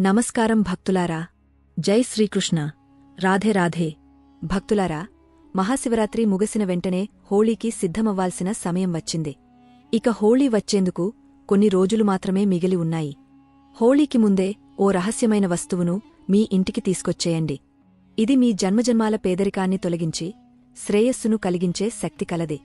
నమస్కారం భక్తులారా. జై శ్రీకృష్ణ. రాధే రాధే. భక్తులారా మహాశివరాత్రి ముగిసిన వెంటనే హోళీకి సిద్ధమవ్వాల్సిన సమయం వచ్చింది. ఇక హోళీ వచ్చేందుకు కొన్ని రోజులు మాత్రమే మిగిలి ఉన్నాయి. హోళీకి ముందే ఓ రహస్యమైన వస్తువును మీ ఇంటికి తీసుకొచ్చేయండి. ఇది మీ జన్మజన్మాల పేదరికాన్ని తొలగించి శ్రేయస్సును కలిగించే శక్తి కలది.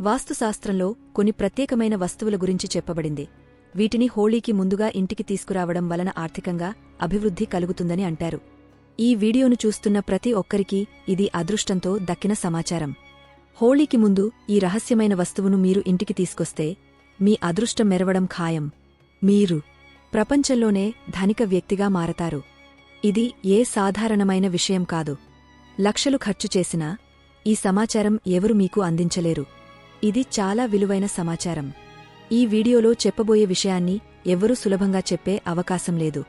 వాస్తుశాస్త్రంలో కొన్ని ప్రత్యేకమైన వస్తువుల గురించి చెప్పబడింది. వీటిని హోళీకి ముందుగా ఇంటికి తీసుకురావడం వలన ఆర్థికంగా అభివృద్ధి కలుగుతుందని అంటారు. ఈ వీడియోను చూస్తున్న ప్రతి ఒక్కరికీ ఇది అదృష్టంతో దక్కిన సమాచారం. హోళీకి ముందు ఈ రహస్యమైన వస్తువును మీరు ఇంటికి తీసుకొస్తే మీ అదృష్టం మెరవడం ఖాయం. మీరు ప్రపంచంలోనే ధనిక వ్యక్తిగా మారతారు. ఇది ఏ సాధారణమైన విషయం కాదు. లక్షలు ఖర్చు చేసినా ఈ సమాచారం ఎవరు మీకు అందించలేరు. ఇది చాలా విలువైన సమాచారం. ఈ వీడియోలో చెప్పబోయే విషయాన్ని ఎవ్వరూ సులభంగా చెప్పే అవకాశం లేదు.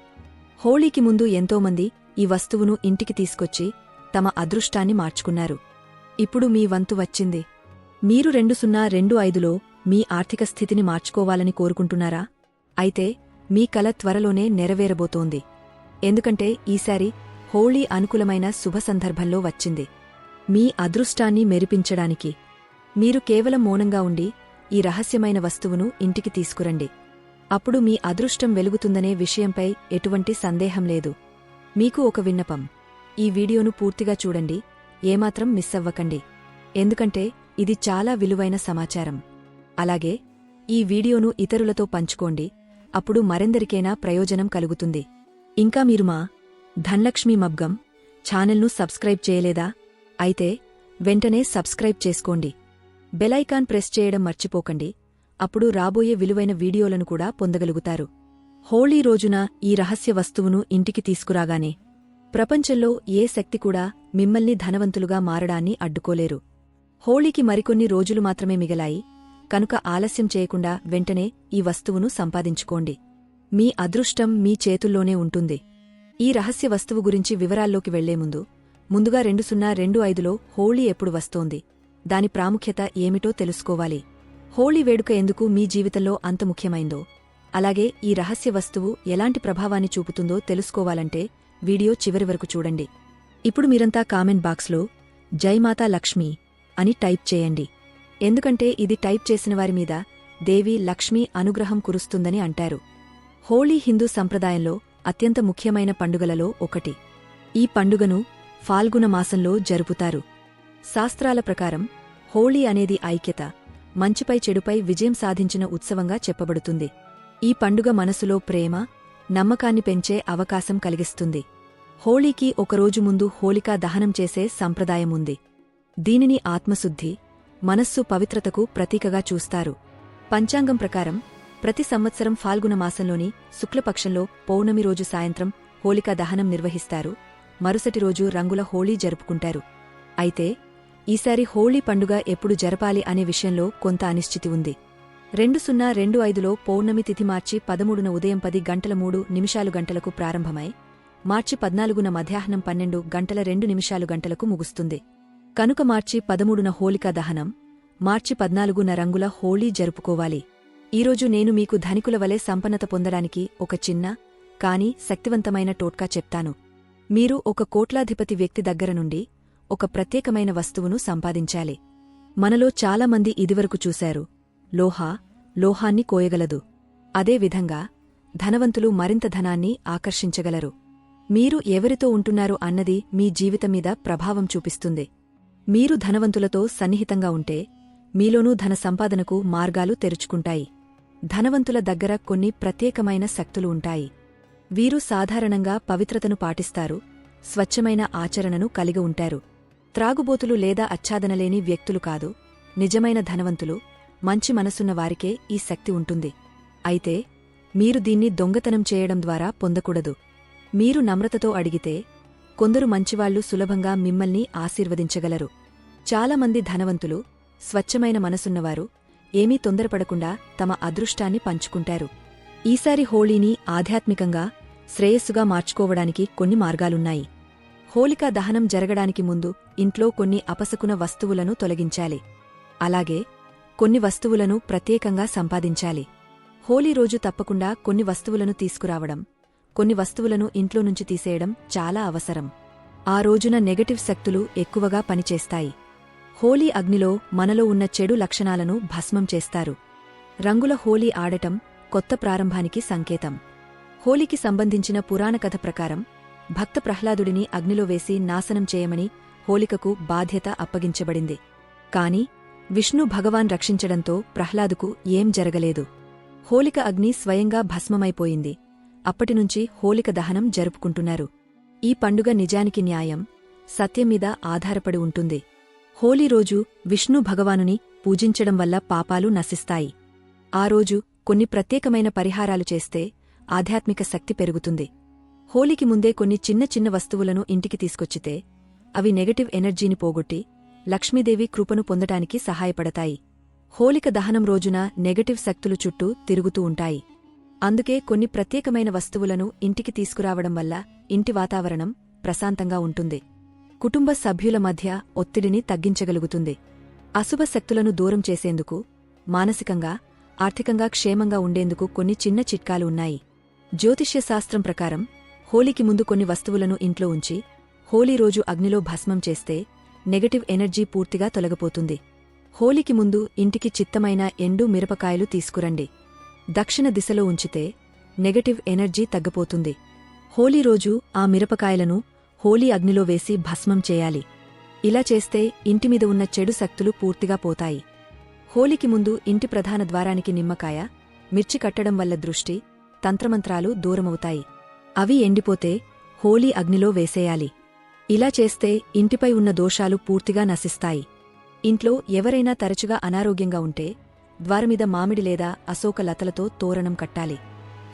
హోళీకి ముందు ఎంతోమంది ఈ వస్తువును ఇంటికి తీసుకొచ్చి తమ అదృష్టాన్ని మార్చుకున్నారు. ఇప్పుడు మీ వంతు వచ్చింది. మీరు రెండు సున్నా రెండు ఐదులో మీ ఆర్థిక స్థితిని మార్చుకోవాలని కోరుకుంటున్నారా? అయితే మీ కల త్వరలోనే నెరవేరబోతోంది. ఎందుకంటే ఈసారి హోళీ అనుకూలమైన శుభ సందర్భంలో వచ్చింది. మీ అదృష్టాన్ని మెరిపించడానికి. మీరు కేవలం మౌనంగా ఉండి ఈ రహస్యమైన వస్తువును ఇంటికి తీసుకురండి. అప్పుడు మీ అదృష్టం వెలుగుతుందనే విషయంపై ఎటువంటి సందేహం లేదు. మీకు ఒక విన్నపం. ఈ వీడియోను పూర్తిగా చూడండి. ఏమాత్రం మిస్ అవ్వకండి. ఎందుకంటే ఇది చాలా విలువైన సమాచారం. అలాగే ఈ వీడియోను ఇతరులతో పంచుకోండి. అప్పుడు మరెందరికైనా ప్రయోజనం కలుగుతుంది. ఇంకా మీరు మా ధన్లక్ష్మి మబ్గం ఛానల్ను సబ్స్క్రైబ్ చేయలేదా? అయితే వెంటనే సబ్స్క్రైబ్ చేసుకోండి. బెలైకాన్ ప్రెస్ చేయడం మర్చిపోకండి. అప్పుడు రాబోయే విలువైన వీడియోలను కూడా పొందగలుగుతారు. హోళీ రోజున ఈ రహస్య వస్తువును ఇంటికి తీసుకురాగానే ప్రపంచంలో ఏ శక్తి కూడా మిమ్మల్ని ధనవంతులుగా మారడాన్ని అడ్డుకోలేరు. హోళీకి మరికొన్ని రోజులు మాత్రమే మిగలాయి. కనుక ఆలస్యం చేయకుండా వెంటనే ఈ వస్తువును సంపాదించుకోండి. మీ అదృష్టం మీ చేతుల్లోనే ఉంటుంది. ఈ రహస్య వస్తువు గురించి వివరాల్లోకి వెళ్ళే ముందు ముందుగా రెండు సున్నా రెండు ఐదులో హోళీ ఎప్పుడు వస్తోంది? దాని ప్రాముఖ్యత ఏమిటో తెలుసుకోవాలి. హోళీ వేడుక ఎందుకు మీ జీవితంలో అంత ముఖ్యమైందో. అలాగే ఈ రహస్య వస్తువు ఎలాంటి ప్రభావాన్ని చూపుతుందో తెలుసుకోవాలంటే వీడియో చివరి వరకు చూడండి. ఇప్పుడు మీరంతా కామెంట్ బాక్స్లో జైమాతా లక్ష్మి అని టైప్ చేయండి. ఎందుకంటే ఇది టైప్ చేసిన వారి మీద దేవి లక్ష్మీ అనుగ్రహం కురుస్తుందని అంటారు. హోళీ హిందూ సంప్రదాయంలో అత్యంత ముఖ్యమైన పండుగలలో ఒకటి. ఈ పండుగను ఫాల్గుణ మాసంలో జరుపుతారు. శాస్త్రాల ప్రకారం హోళీ అనేది ఐక్యత మంచిపై చెడుపై విజయం సాధించిన ఉత్సవంగా చెప్పబడుతుంది. ఈ పండుగ మనసులో ప్రేమ నమ్మకాన్ని పెంచే అవకాశం కలిగిస్తుంది. హోళీకి ఒకరోజు ముందు హోళికా దహనం చేసే సంప్రదాయముంది దీనిని ఆత్మశుద్ధి మనస్సు పవిత్రతకు ప్రతీకగా చూస్తారు. పంచాంగం ప్రకారం ప్రతి సంవత్సరం ఫాల్గుణ మాసంలోని శుక్లపక్షంలో పౌర్ణమి రోజు సాయంత్రం హోళికా దహనం నిర్వహిస్తారు. మరుసటి రోజు రంగుల హోళీ జరుపుకుంటారు. అయితే ఈసారి హోళీ పండుగ ఎప్పుడు జరపాలి అనే విషయంలో కొంత అనిశ్చితి ఉంది. రెండు సున్నా రెండు ఐదులో పౌర్ణమి తిథి మార్చి పదమూడున ఉదయం పది గంటల మూడు నిమిషాలు గంటలకు ప్రారంభమై మార్చి పద్నాలుగున మధ్యాహ్నం పన్నెండు గంటల రెండు నిమిషాలు గంటలకు ముగుస్తుంది. కనుక మార్చి పదమూడున హోళికా దహనం మార్చి పద్నాలుగున రంగుల హోళీ జరుపుకోవాలి. ఈరోజు నేను మీకు ధనికుల వలె సంపన్నత పొందడానికి ఒక చిన్న కాని శక్తివంతమైన టోట్కా చెప్తాను. మీరు ఒక కోట్లాధిపతి వ్యక్తి దగ్గర నుండి ఒక ప్రత్యేకమైన వస్తువును సంపాదించాలి. మనలో చాలామంది ఇదివరకు చూశారు. లోహా లోహాన్ని కోయగలదు. అదేవిధంగా ధనవంతులు మరింత ధనాన్ని ఆకర్షించగలరు. మీరు ఎవరితో ఉంటున్నారు అన్నది మీ జీవితమీద ప్రభావం చూపిస్తుంది. మీరు ధనవంతులతో సన్నిహితంగా ఉంటే మీలోనూ ధన సంపాదనకు మార్గాలు తెరుచుకుంటాయి. ధనవంతుల దగ్గర కొన్ని ప్రత్యేకమైన శక్తులు ఉంటాయి. వీరు సాధారణంగా పవిత్రతను పాటిస్తారు స్వచ్ఛమైన ఆచరణను కలిగి ఉంటారు. త్రాగుబోతులు లేదా అచ్చాదనలేని వ్యక్తులు కాదు నిజమైన ధనవంతులు మంచి మనసున్న వారికే ఈ శక్తి ఉంటుంది. అయితే మీరు దీన్ని దొంగతనం చేయడం ద్వారా పొందకూడదు. మీరు నమ్రతతో అడిగితే కొందరు మంచివాళ్ళు సులభంగా మిమ్మల్ని ఆశీర్వదించగలరు. చాలామంది ధనవంతులు స్వచ్ఛమైన మనసున్నవారు ఏమీ తొందరపడకుండా తమ అదృష్టాన్ని పంచుకుంటారు. ఈసారి హోళీని ఆధ్యాత్మికంగా శ్రేయస్సుగా మార్చుకోవడానికి కొన్ని మార్గాలున్నాయి. హోళికా దహనం జరగడానికి ముందు ఇంట్లో కొన్ని అపసకున వస్తువులను తొలగించాలి. అలాగే కొన్ని వస్తువులను ప్రత్యేకంగా సంపాదించాలి. హోలీ రోజు తప్పకుండా కొన్ని వస్తువులను తీసుకురావడం కొన్ని వస్తువులను ఇంట్లో నుంచి తీసేయడం చాలా అవసరం. ఆ రోజున నెగటివ్ శక్తులు ఎక్కువగా పనిచేస్తాయి. హోలీ అగ్నిలో మనలో ఉన్న చెడు లక్షణాలను భస్మం చేస్తారు. రంగుల హోలీ ఆడటం కొత్త ప్రారంభానికి సంకేతం. హోలీకి సంబంధించిన పురాణ కథ ప్రకారం భక్త ప్రహ్లాదుడిని అగ్నిలో వేసి నాశనం చేయమని హోలికకు బాధ్యత అప్పగించబడింది. కాని విష్ణు భగవాన్ రక్షించడంతో ప్రహ్లాదుకు ఏం జరగలేదు. హోలిక అగ్ని స్వయంగా భస్మమైపోయింది. అప్పటినుంచి హోలిక దహనం జరుపుకుంటున్నారు. ఈ పండుగ నిజానికి న్యాయం సత్యం మీద ఆధారపడి ఉంటుంది. హోలీ రోజు విష్ణు భగవానుని పూజించడం వల్ల పాపాలు నశిస్తాయి. ఆ రోజు కొన్ని ప్రత్యేకమైన పరిహారాలు చేస్తే ఆధ్యాత్మిక శక్తి పెరుగుతుంది. హోలీకి ముందే కొన్ని చిన్న చిన్న వస్తువులను ఇంటికి తీసుకొచ్చితే అవి నెగటివ్ ఎనర్జీని పోగొట్టి లక్ష్మీదేవి కృపను పొందటానికి సహాయపడతాయి. హోలిక దహనం రోజున నెగటివ్ శక్తులు చుట్టూ తిరుగుతూ ఉంటాయి. అందుకే కొన్ని ప్రత్యేకమైన వస్తువులను ఇంటికి తీసుకురావడం వల్ల ఇంటి వాతావరణం ప్రశాంతంగా ఉంటుంది. కుటుంబ సభ్యుల మధ్య ఒత్తిడిని తగ్గించగలుగుతుంది. అశుభ శక్తులను దూరం చేసేందుకు మానసికంగా ఆర్థికంగా క్షేమంగా ఉండేందుకు కొన్ని చిన్న చిట్కాలు ఉన్నాయి. జ్యోతిష్యశాస్త్రం ప్రకారం హోలీకి ముందు కొన్ని వస్తువులను ఇంట్లో ఉంచి హోలీ రోజు అగ్నిలో భస్మం చేస్తే నెగటివ్ ఎనర్జీ పూర్తిగా తొలగిపోతుంది. హోలీకి ముందు ఇంటికి చిత్తమైన ఎండు మిరపకాయలు తీసుకురండి. దక్షిణ దిశలో ఉంచితే నెగటివ్ ఎనర్జీ తగ్గిపోతుంది. హోలీ రోజు ఆ మిరపకాయలను హోలీ అగ్నిలో వేసి భస్మం చేయాలి. ఇలా చేస్తే ఇంటిమీద ఉన్న చెడు శక్తులు పూర్తిగా పోతాయి. హోలీకి ముందు ఇంటి ప్రధాన ద్వారానికి నిమ్మకాయ మిర్చి కట్టడం వల్ల దృష్టి తంత్రమంత్రాలు దూరమవుతాయి. అవి ఎండిపోతే హోలీ అగ్నిలో వేసేయాలి. ఇలా చేస్తే ఇంటిపై ఉన్న దోషాలు పూర్తిగా నశిస్తాయి. ఇంట్లో ఎవరైనా తరచుగా అనారోగ్యంగా ఉంటే ద్వారమీద మామిడి లేదా అశోక లతలతో తోరణం కట్టాలి.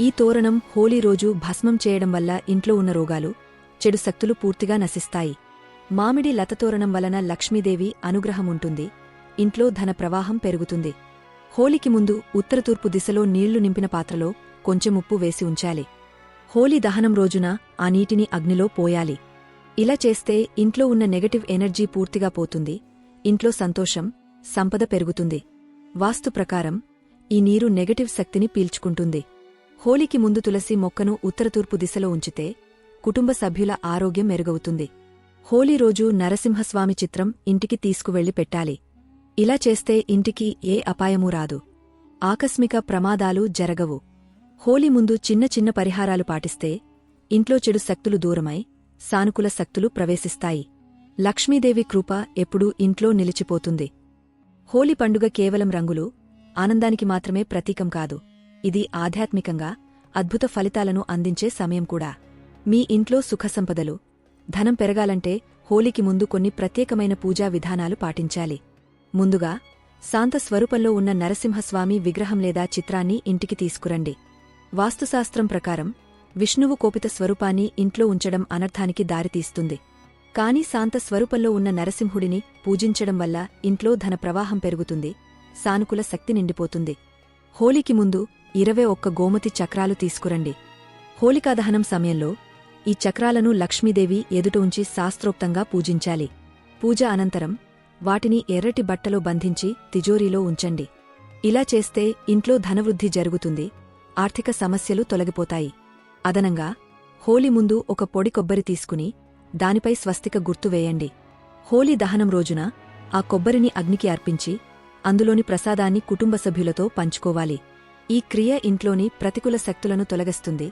ఈ తోరణం హోలీ రోజు భస్మం చేయడం వల్ల ఇంట్లో ఉన్న రోగాలు చెడు శక్తులు పూర్తిగా నశిస్తాయి. మామిడి లతతోరణం వలన లక్ష్మీదేవి అనుగ్రహం ఉంటుంది. ఇంట్లో ధన ప్రవాహం పెరుగుతుంది. హోలీకి ముందు ఉత్తరతూర్పు దిశలో నీళ్ళు నింపిన పాత్రలో కొంచెం ఉప్పు వేసి ఉంచాలి. హోలీ దహనం రోజున ఆ నీటిని అగ్నిలో పోయాలి. ఇలా చేస్తే ఇంట్లో ఉన్న నెగటివ్ ఎనర్జీ పూర్తిగా పోతుంది ఇంట్లో సంతోషం సంపద పెరుగుతుంది. వాస్తు ప్రకారం ఈ నీరు నెగటివ్ శక్తిని పీల్చుకుంటుంది. హోలీకి ముందు తులసి మొక్కను ఉత్తరతూర్పు దిశలో ఉంచితే కుటుంబ సభ్యుల ఆరోగ్యం మెరుగవుతుంది. హోలీ రోజు నరసింహస్వామి చిత్రం ఇంటికి తీసుకువెళ్ళి పెట్టాలి. ఇలా చేస్తే ఇంటికి ఏ అపాయమూ రాదు. ఆకస్మిక ప్రమాదాలు జరగవు. హోలీ ముందు చిన్న చిన్న పరిహారాలు పాటిస్తే ఇంట్లో చెడు శక్తులు దూరమై సానుకూల శక్తులు ప్రవేశిస్తాయి. లక్ష్మీదేవి కృప ఎప్పుడూ ఇంట్లో నిలిచిపోతుంది. హోలీ పండుగ కేవలం రంగులు ఆనందానికి మాత్రమే ప్రతీకం కాదు. ఇది ఆధ్యాత్మికంగా అద్భుత ఫలితాలను అందించే సమయం కూడా. మీ ఇంట్లో సుఖసంపదలు ధనం పెరగాలంటే హోలీకి ముందు కొన్ని ప్రత్యేకమైన పూజా విధానాలు పాటించాలి. ముందుగా శాంత స్వరూపంలో ఉన్న నరసింహస్వామి విగ్రహం లేదా చిత్రాన్ని ఇంటికి తీసుకురండి. వాస్తుశాస్త్రం ప్రకారం విష్ణువు కోపిత స్వరూపాన్ని ఇంట్లో ఉంచడం అనర్థానికి దారితీస్తుంది. కాని శాంత స్వరూపంలో ఉన్న నరసింహుడిని పూజించడం వల్ల ఇంట్లో ధన ప్రవాహం పెరుగుతుంది. సానుకూల శక్తి నిండిపోతుంది. హోలీకి ముందు ఇరవై ఒక్క గోమతి చక్రాలు తీసుకురండి. హోలికాదహనం సమయంలో ఈ చక్రాలను లక్ష్మీదేవి ఎదుట ఉంచి శాస్త్రోక్తంగా పూజించాలి. పూజ అనంతరం వాటిని ఎర్రటి బట్టలో బంధించి తిజోరీలో ఉంచండి. ఇలా చేస్తే ఇంట్లో ధనవృద్ధి జరుగుతుంది. ఆర్థిక సమస్యలు తొలగిపోతాయి. అదనంగా హోలీ ముందు ఒక పొడి కొబ్బరి తీసుకుని దానిపై స్వస్తిక గుర్తు వేయండి. హోలీ దహనం రోజున ఆ కొబ్బరిని అగ్నికి అర్పించి అందులోని ప్రసాదాన్ని కుటుంబ సభ్యులతో పంచుకోవాలి. ఈ క్రియ ఇంట్లోని ప్రతికూల శక్తులను తొలగిస్తుంది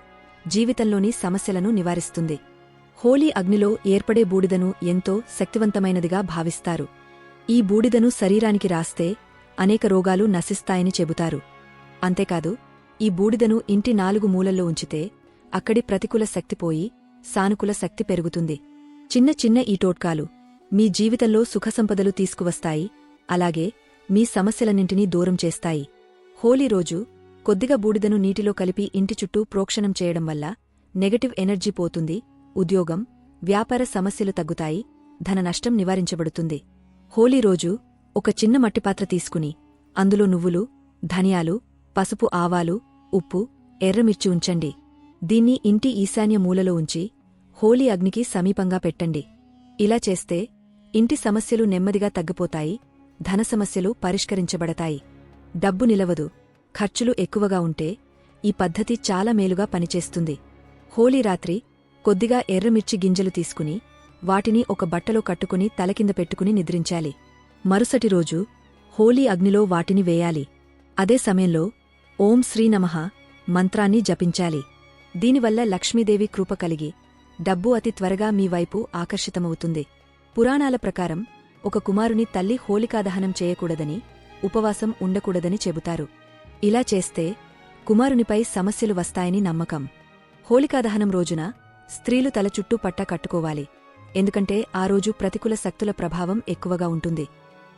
జీవితంలోని సమస్యలను నివారిస్తుంది. హోలీ అగ్నిలో ఏర్పడే బూడిదను ఎంతో శక్తివంతమైనదిగా భావిస్తారు. ఈ బూడిదను శరీరానికి రాస్తే అనేక రోగాలు నశిస్తాయని చెబుతారు. అంతేకాదు ఈ బూడిదను ఇంటి నాలుగు మూలల్లో ఉంచితే అక్కడి ప్రతికూల శక్తిపోయి సానుకూల శక్తి పెరుగుతుంది. చిన్న చిన్న ఈ టోట్కాలు మీ జీవితంలో సుఖసంపదలు తీసుకువస్తాయి. అలాగే మీ సమస్యలన్నింటినీ దూరం చేస్తాయి. హోలీ రోజు కొద్దిగా బూడిదను నీటిలో కలిపి ఇంటి చుట్టూ ప్రోక్షణం చేయడం వల్ల నెగటివ్ ఎనర్జీ పోతుంది. ఉద్యోగం వ్యాపార సమస్యలు తగ్గుతాయి. ధన నష్టం నివారించబడుతుంది. హోలీ రోజు ఒక చిన్న మట్టిపాత్ర తీసుకుని అందులో నువ్వులు ధనియాలు పసుపు ఆవాలు ఉప్పు ఎర్రమిర్చి ఉంచండి. దీన్ని ఇంటి ఈశాన్య మూలలో ఉంచి హోలీ అగ్నికి సమీపంగా పెట్టండి. ఇలా చేస్తే ఇంటి సమస్యలు నెమ్మదిగా తగ్గిపోతాయి ధన సమస్యలు పరిష్కరించబడతాయి. డబ్బు నిలవదు ఖర్చులు ఎక్కువగా ఉంటే ఈ పద్ధతి చాలా మేలుగా పనిచేస్తుంది. హోళీ రాత్రి కొద్దిగా ఎర్రమిర్చి గింజలు తీసుకుని వాటిని ఒక బట్టలో కట్టుకుని తలకింద పెట్టుకుని నిద్రించాలి. మరుసటి రోజు హోలీ అగ్నిలో వాటిని వేయాలి. అదే సమయంలో ఓం శ్రీనమః మంత్రాన్ని జపించాలి. దీనివల్ల లక్ష్మీదేవి కృప కలిగి డబ్బు అతి త్వరగా మీ వైపు ఆకర్షితమవుతుంది. పురాణాల ప్రకారం ఒక కుమారుని తల్లి హోలికాదహనం చేయకూడదని ఉపవాసం ఉండకూడదని చెబుతారు. ఇలా చేస్తే కుమారునిపై సమస్యలు వస్తాయని నమ్మకం. హోలికాదహనం రోజున స్త్రీలు తల చుట్టూ పట్ట కట్టుకోవాలి. ఎందుకంటే ఆ రోజు ప్రతికూల శక్తుల ప్రభావం ఎక్కువగా ఉంటుంది.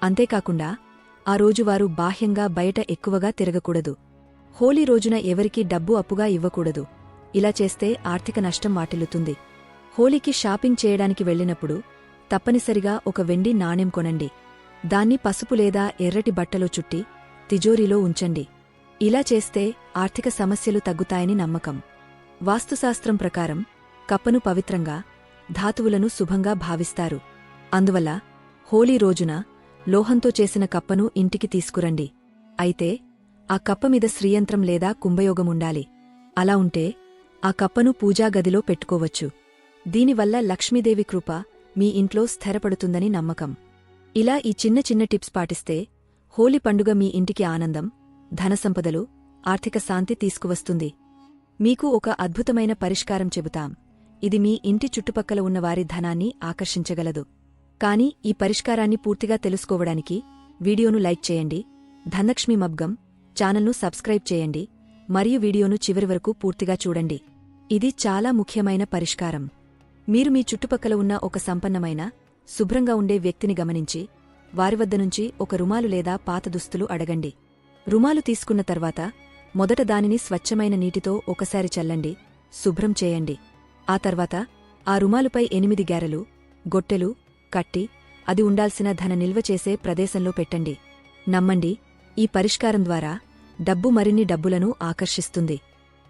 అంతేకాకుండా ఆ రోజు వారు బాహ్యంగా బయట ఎక్కువగా తిరగకూడదు. హోలీ రోజున ఎవరికీ డబ్బు అప్పుగా ఇవ్వకూడదు. ఇలా చేస్తే ఆర్థిక నష్టం వాటిల్లుతుంది. హోలీకి షాపింగ్ చేయడానికి వెళ్ళినప్పుడు తప్పనిసరిగా ఒక వెండి నాణెం కొనండి. దాన్ని పసుపు లేదా ఎర్రటి బట్టలో చుట్టి తిజోరీలో ఉంచండి. ఇలా చేస్తే ఆర్థిక సమస్యలు తగ్గుతాయని నమ్మకం. వాస్తుశాస్త్రం ప్రకారం కప్పను పవిత్రంగా ధాతువులను శుభంగా భావిస్తారు. అందువల్ల హోలీ రోజున లోహంతో చేసిన కప్పను ఇంటికి తీసుకురండి. అయితే ఆ కప్ప మీద శ్రీయంత్రం లేదా కుంభయోగముండాలి అలా ఉంటే ఆ కప్పను పూజాగదిలో పెట్టుకోవచ్చు. దీనివల్ల లక్ష్మీదేవి కృప మీ ఇంట్లో స్థిరపడుతుందని నమ్మకం. ఇలా ఈ చిన్న చిన్న టిప్స్ పాటిస్తే హోలీ పండుగ మీ ఇంటికి ఆనందం ధనసంపదలు ఆర్థిక శాంతి తీసుకువస్తుంది. మీకు ఒక అద్భుతమైన పరిష్కారం చెబుతాం. ఇది మీ ఇంటి చుట్టుపక్కల ఉన్న వారి ధనాన్ని ఆకర్షించగలదు. కాని ఈ పరిష్కారాన్ని పూర్తిగా తెలుసుకోవడానికి వీడియోను లైక్ చేయండి ధనలక్ష్మి మబ్గం ఛానల్ను సబ్స్క్రైబ్ చేయండి మరియు వీడియోను చివరి వరకు పూర్తిగా చూడండి. ఇది చాలా ముఖ్యమైన పరిష్కారం. మీరు మీ చుట్టుపక్కల ఉన్న ఒక సంపన్నమైన శుభ్రంగా ఉండే వ్యక్తిని గమనించి వారి వద్ద నుంచి ఒక రుమాలు లేదా పాత దుస్తులు అడగండి. రుమాలు తీసుకున్న తర్వాత మొదట దానిని స్వచ్ఛమైన నీటితో ఒకసారి చల్లండి శుభ్రం చేయండి. ఆ తర్వాత ఆ రుమాలుపై ఎనిమిది గారెలు గొట్టెలు కట్టి అది ఉండాల్సిన ధన నిల్వ చేసే ప్రదేశంలో పెట్టండి. నమ్మండి ఈ పరిష్కారం ద్వారా డబ్బు మరిన్ని డబ్బులను ఆకర్షిస్తుంది.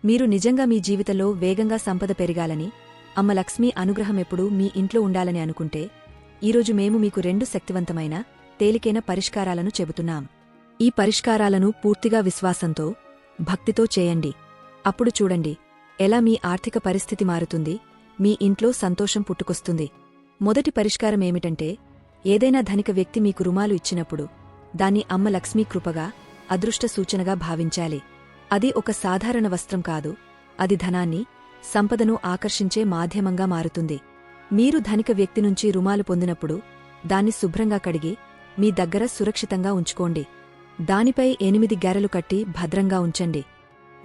మీరు నిజంగా మీ జీవితంలో వేగంగా సంపద పెరగాలని అమ్మ లక్ష్మీ అనుగ్రహమెప్పుడూ మీ ఇంట్లో ఉండాలని అనుకుంటే ఈరోజు మేము మీకు రెండు శక్తివంతమైన తేలికైన పరిష్కారాలను చెబుతున్నాం. ఈ పరిష్కారాలను పూర్తిగా విశ్వాసంతో భక్తితో చేయండి. అప్పుడు చూడండి ఎలా మీ ఆర్థిక పరిస్థితి మారుతుంది మీ ఇంట్లో సంతోషం పుట్టుకొస్తుంది. మొదటి పరిష్కారం ఏమిటంటే ఏదైనా ధనిక వ్యక్తి మీకు రుమాలు ఇచ్చినప్పుడు దాన్ని అమ్మ లక్ష్మీ కృపగా అదృష్ట సూచనగా భావించాలి. అది ఒక సాధారణ వస్త్రం కాదు. అది ధనాన్ని సంపదను ఆకర్షించే మాధ్యమంగా మారుతుంది. మీరు ధనిక వ్యక్తి నుంచి రుమాలు పొందినప్పుడు దాన్ని శుభ్రంగా కడిగి మీ దగ్గర సురక్షితంగా ఉంచుకోండి. దానిపై ఎనిమిది గెరలు కట్టి భద్రంగా ఉంచండి.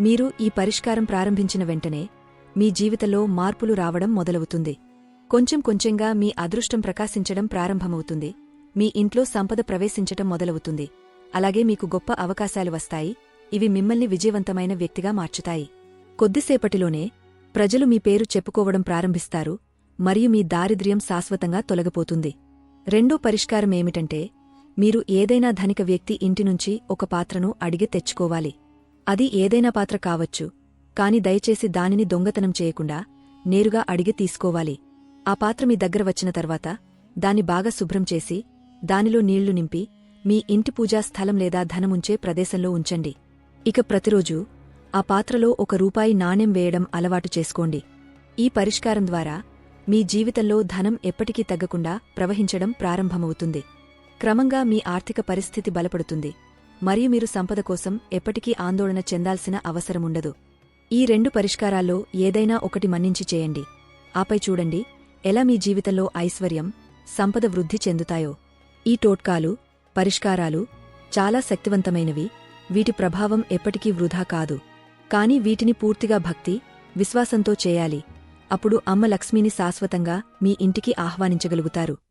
మీరు ఈ పరిష్కారం ప్రారంభించిన వెంటనే మీ జీవితంలో మార్పులు రావడం మొదలవుతుంది. కొంచెం కొంచెంగా మీ అదృష్టం ప్రకాశించడం ప్రారంభమవుతుంది. మీ ఇంట్లో సంపద ప్రవేశించటం మొదలవుతుంది. అలాగే మీకు గొప్ప అవకాశాలు వస్తాయి. ఇవి మిమ్మల్ని విజయవంతమైన వ్యక్తిగా మార్చుతాయి. కొద్దిసేపటిలోనే ప్రజలు మీ పేరు చెప్పుకోవడం ప్రారంభిస్తారు మరియు మీ దారిద్ర్యం శాశ్వతంగా తొలగిపోతుంది. రెండో పరిష్కారం ఏమిటంటే మీరు ఏదైనా ధనిక వ్యక్తి ఇంటినుంచి ఒక పాత్రను అడిగి తెచ్చుకోవాలి. అది ఏదైనా పాత్ర కావచ్చు కాని దయచేసి దానిని దొంగతనం చేయకుండా నేరుగా అడిగి తీసుకోవాలి. ఆ పాత్ర మీ దగ్గర వచ్చిన తర్వాత దాన్ని బాగా శుభ్రం చేసి దానిలో నీళ్ళు నింపి మీ ఇంటి పూజా స్థలం లేదా ధనముంచే ప్రదేశంలో ఉంచండి. ఇక ప్రతిరోజూ ఆ పాత్రలో ఒక రూపాయి నాణ్యం వేయడం అలవాటు చేసుకోండి. ఈ పరిష్కారం ద్వారా మీ జీవితంలో ధనం ఎప్పటికీ తగ్గకుండా ప్రవహించడం ప్రారంభమవుతుంది. క్రమంగా మీ ఆర్థిక పరిస్థితి బలపడుతుంది. మరియు మీరు సంపద కోసం ఎప్పటికీ ఆందోళన చెందాల్సిన అవసరముండదు ఈ రెండు పరిష్కారాల్లో ఏదైనా ఒకటి మన్నించి చేయండి. ఆపై చూడండి ఎలా మీ జీవితంలో ఐశ్వర్యం సంపద వృద్ధి చెందుతాయో. ఈ టోట్కాలు పరిష్కారాలు చాలా శక్తివంతమైనవి. వీటి ప్రభావం ఎప్పటికీ వృధా కాదు. కాని వీటిని పూర్తిగా భక్తి విశ్వాసంతో చేయాలి. అప్పుడు అమ్మ లక్ష్మిని శాశ్వతంగా మీ ఇంటికి ఆహ్వానించగలుగుతారు.